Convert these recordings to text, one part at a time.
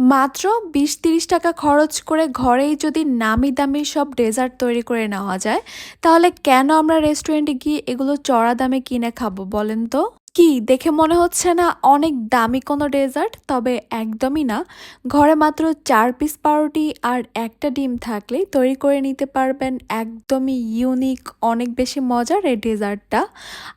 মাত্র বিশ তিরিশ টাকা খরচ করে ঘরেই যদি নামি দামি সব ডেজার্ট তৈরি করে নেওয়া যায়, তাহলে কেন আমরা রেস্টুরেন্টে গিয়ে এগুলো চড়া দামে কিনে খাব বলেন তো? কি, দেখে মনে হচ্ছে না অনেক দামি কোনো ডেজার্ট? তবে একদমই না। ঘরে মাত্র চার পিস পাউরুটি আর একটা ডিম থাকলেই তৈরি করে নিতে পারবেন একদমই ইউনিক, অনেক বেশি মজার এই ডেজার্টটা।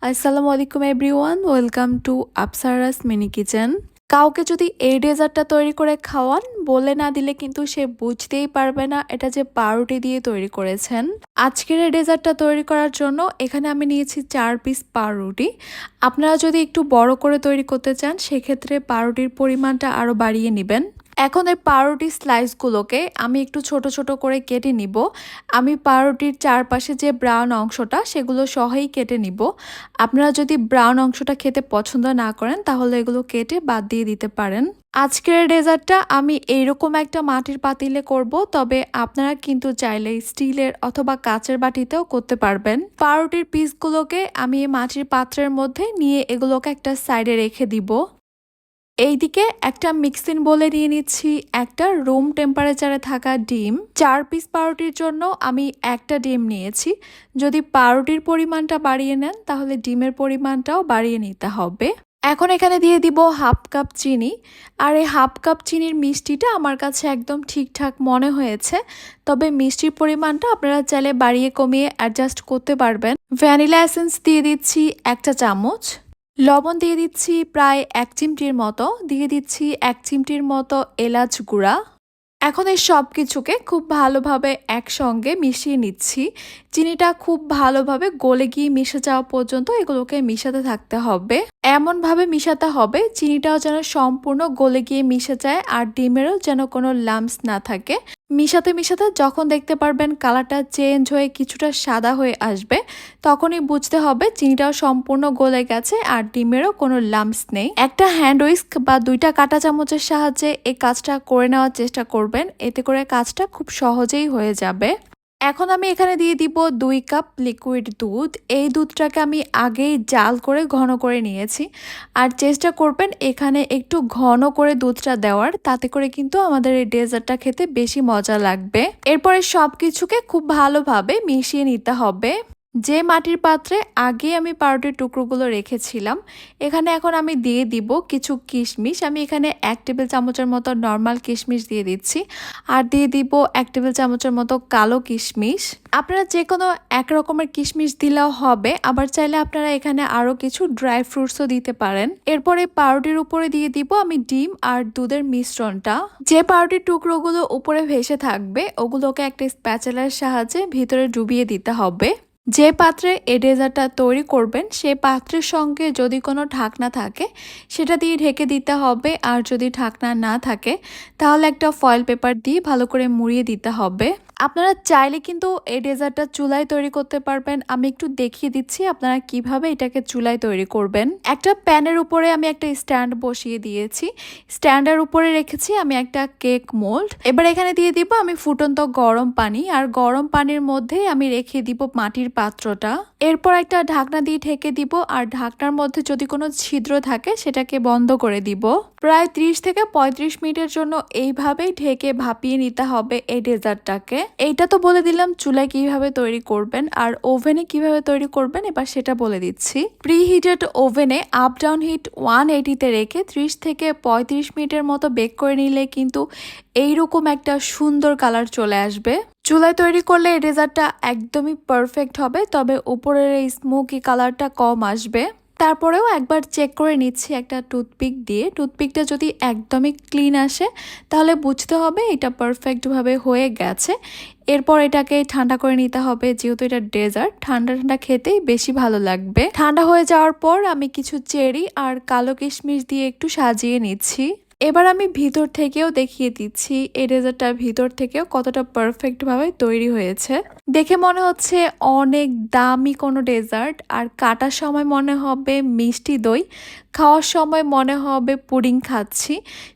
আসসালামু আলাইকুম everyone, welcome to Apsaras mini kitchen. কাউকে যদি এই ডেজার্টটা তৈরি করে খাওয়ান, বলে না দিলে কিন্তু সে বুঝতেই পারবে না এটা যে পাউরুটি দিয়ে তৈরি করেছেন। আজকের এই ডেজার্টটা তৈরি করার জন্য এখানে আমি নিয়েছি চার পিস পাউরুটি। আপনারা যদি একটু বড় করে তৈরি করতে চান, সেক্ষেত্রে পাউরুটির পরিমাণটা আরও বাড়িয়ে নেবেন। এখন এই পাউরুটি স্লাইসগুলোকে আমি একটু ছোট ছোট করে কেটে নিব। আমি পাউরুটির চারপাশে যে ব্রাউন অংশটা, সেগুলো সহই কেটে নিব। আপনারা যদি ব্রাউন অংশটা খেতে পছন্দ না করেন, তাহলে এগুলো কেটে বাদ দিয়ে দিতে পারেন। আজকের ডেজার্টটা আমি এইরকম একটা মাটির পাতিলে করব, তবে আপনারা কিন্তু চাইলে স্টিলের অথবা কাচের বাটিতেও করতে পারবেন। পাউরুটির পিসগুলোকে আমি মাটির পাত্রের মধ্যে নিয়ে এগুলোকে একটা সাইডে রেখে দিব। এইদিকে একটা মিক্সিং বলে দিয়ে নিচ্ছি, একটা রুম টেম্পারেচারে থাকা ডিম। চার পিস পাউরুটির জন্য আমি একটা ডিম নিয়েছি। যদি পাউরুটির পরিমাণটা বাড়িয়ে নেন, তাহলে ডিমের পরিমাণটাও বাড়িয়ে নিতে হবে। এখন এখানে দিয়ে দিব হাফ কাপ চিনি। আর এই হাফ কাপ চিনির মিষ্টিটা আমার কাছে একদম ঠিকঠাক মনে হয়েছে। তবে মিষ্টির পরিমাণটা আপনারা চাইলে বাড়িয়ে কমিয়ে অ্যাডজাস্ট করতে পারবেন। ভ্যানিলা এসেন্স দিয়ে দিচ্ছি একটা চামচ। লবণ দিয়ে দিচ্ছি প্রায় এক চিমটির মতো। দিয়ে দিচ্ছি এক চিমটির মতো এলাচ গুঁড়া। এখন এই সব কিছুকে খুব ভালোভাবে একসঙ্গে মিশিয়ে নিচ্ছি। চিনিটা খুব ভালোভাবে গলে গিয়ে মিশে যাওয়া পর্যন্ত এগুলোকে মিশাতে থাকতে হবে। এমনভাবে মিশাতে হবে, চিনিটাও যেন সম্পূর্ণ গলে গিয়ে মিশে যায় আর ডিমেরও যেন কোনো লাম্পস না থাকে। মিশাতে মিশাতে যখন দেখতে পারবেন কালারটা চেঞ্জ হয়ে কিছুটা সাদা হয়ে আসবে, তখনই বুঝতে হবে চিনিটাও সম্পূর্ণ গলে গেছে আর ডিমেরও কোনো লাম্পস নেই। একটা হ্যান্ড উইস্ক বা দুইটা কাঁটা চামচের সাহায্যে এই কাজটা করে নেওয়ার চেষ্টা করবেন। এতে করে কাজটা খুব সহজেই হয়ে যাবে। এখন আমি এখানে দিয়ে দিব দুই কাপ লিকুইড দুধ। এই দুধটাকে আমি আগেই জাল করে ঘন করে নিয়েছি। আর চেষ্টা করবেন এখানে একটু ঘন করে দুধটা দেওয়ার, তাতে করে কিন্তু আমাদের এই ডেজার্টটা খেতে বেশি মজা লাগবে। এরপরে সব কিছুকে খুব ভালোভাবে মিশিয়ে নিতে হবে। যে মাটির পাত্রে আগে আমি পাউরুটির টুকরোগুলো রেখেছিলাম, এখানে এখন আমি দিয়ে দিব কিছু কিশমিশ। আমি এখানে এক টেবিল চামচের মতো নর্মাল কিশমিশ দিয়ে দিচ্ছি আর দিয়ে দিব এক টেবিল চামচের মতো কালো কিশমিশ। আপনারা যে কোনো এক রকমের কিশমিশ দিলেও হবে, আবার চাইলে আপনারা এখানে আরও কিছু ড্রাই ফ্রুটসও দিতে পারেন। এরপরে পাউরুটির উপরে দিয়ে দিব আমি ডিম আর দুধের মিশ্রণটা। যে পাউরুটির টুকরোগুলো উপরে ভেসে থাকবে, ওগুলোকে একটা স্প্যাচেলার সাহায্যে ভিতরে ডুবিয়ে দিতে হবে। যে পাত্রে এ ডেজার্টটা তৈরি করবেন, সে পাত্রের সঙ্গে যদি কোনো ঢাকনা থাকে, সেটা দিয়ে ঢেকে দিতে হবে। আর যদি ঢাকনা না থাকে, তাহলে একটা ফয়েল পেপার দিয়ে ভালো করে মুড়িয়ে দিতে হবে। আপনারা চাইলে কিন্তু এই ডেজার্টটা চুলায় তৈরি করতে পারবেন। আমি একটু দেখিয়ে দিচ্ছি আপনারা কীভাবে এটাকে চুলায় তৈরি করবেন। একটা প্যানের উপরে আমি একটা স্ট্যান্ড বসিয়ে দিয়েছি। স্ট্যান্ডের উপরে রেখেছি আমি একটা কেক মোল্ড। এবার এখানে দিয়ে দিব আমি ফুটন্ত গরম পানি আর গরম পানির মধ্যে আমি রেখে দিব মাটির পাত্রটা। এরপর একটা ঢাকনা দিয়ে ঢেকে দিব আর ঢাকনার মধ্যে যদি কোনো ছিদ্র থাকে সেটাকে বন্ধ করে দিব। প্রায় ত্রিশ থেকে পঁয়ত্রিশ মিনিটের জন্য এইভাবেই ঢেকে ভাপিয়ে নিতে হবে এই ডেজার্টটাকে। এইটা তো বলে দিলাম চুলায় কীভাবে তৈরি করবেন আর ওভেনে কীভাবে তৈরি করবেন, এবার সেটা বলে দিচ্ছি। প্রি হিটেড ওভেনে আপ ডাউন হিট ওয়ান এইটিতে রেখে ত্রিশ থেকে পঁয়ত্রিশ মিনিটের মতো বেক করে নিলে কিন্তু এইরকম একটা সুন্দর কালার চলে আসবে। চুলায় তৈরি করলে এই ডেজার্টটা একদমই পারফেক্ট হবে, তবে উপরের এই স্মোকি কালারটা কম আসবে। তারপরেও একবার চেক করে নিচ্ছি একটা টুথপিক দিয়ে। টুথপিকটা যদি একদমই ক্লিন আসে, তাহলে বুঝতে হবে এটা পারফেক্টভাবে হয়ে গেছে। এরপর এটাকে ঠান্ডা করে নিতে হবে, যেহেতু এটা ডেজার্ট ঠান্ডা ঠান্ডা খেতেই বেশি ভালো লাগবে। ঠান্ডা হয়ে যাওয়ার পর আমি কিছু চেরি আর কালো কিশমিশ দিয়ে একটু সাজিয়ে নিচ্ছি। এবার আমি ভিতর থেকেও দেখিয়ে দিচ্ছি, এই ডেজার্টটা ভিতর থেকেও কতটা পারফেক্টভাবে তৈরি হয়েছে। দেখে মনে হচ্ছে অনেক দামি কোনো ডেজার্ট, আর কাটার সময় মনে হবে মিষ্টি দই, খাওয়ার সময় মনে হবে পুডিং খাচ্ছি।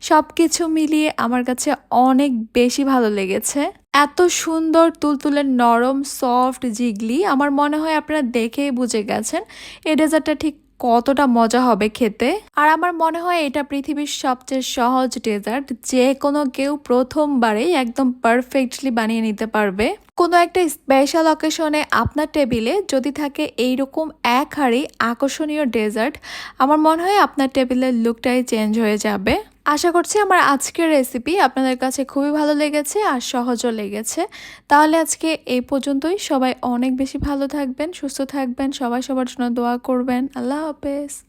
সব কিছু মিলিয়ে আমার কাছে অনেক বেশি ভালো লেগেছে। এত সুন্দর তুলতুলে নরম সফট জিগলি, আমার মনে হয় আপনারা দেখেই বুঝে গেছেন, এই ডেজার্টটা ঠিক কতটা মজা হবে খেতে। আর আমার মনে হয় এটা পৃথিবীর সবচেয়ে সহজ ডেজার্ট। যে কোনো কেউ প্রথমবারেই একদম পারফেক্টলি বানিয়ে নিতে পারবে। কোনো একটা স্পেশাল অকেশনে আপনার টেবিলে যদি থাকে এইরকম এক হাড়ি আকর্ষণীয় ডেজার্ট, আমার মনে হয় আপনার টেবিলের লুকটাই চেঞ্জ হয়ে যাবে। আশা করছি আমার আজকের রেসিপি আপনাদের কাছে খুবই ভালো লেগেছে আর সহজও লেগেছে। তাহলে আজকে এই পর্যন্তই। সবাই অনেক বেশি ভালো থাকবেন, সুস্থ থাকবেন, সবাই সবার জন্য দোয়া করবেন। আল্লাহ হাফেজ।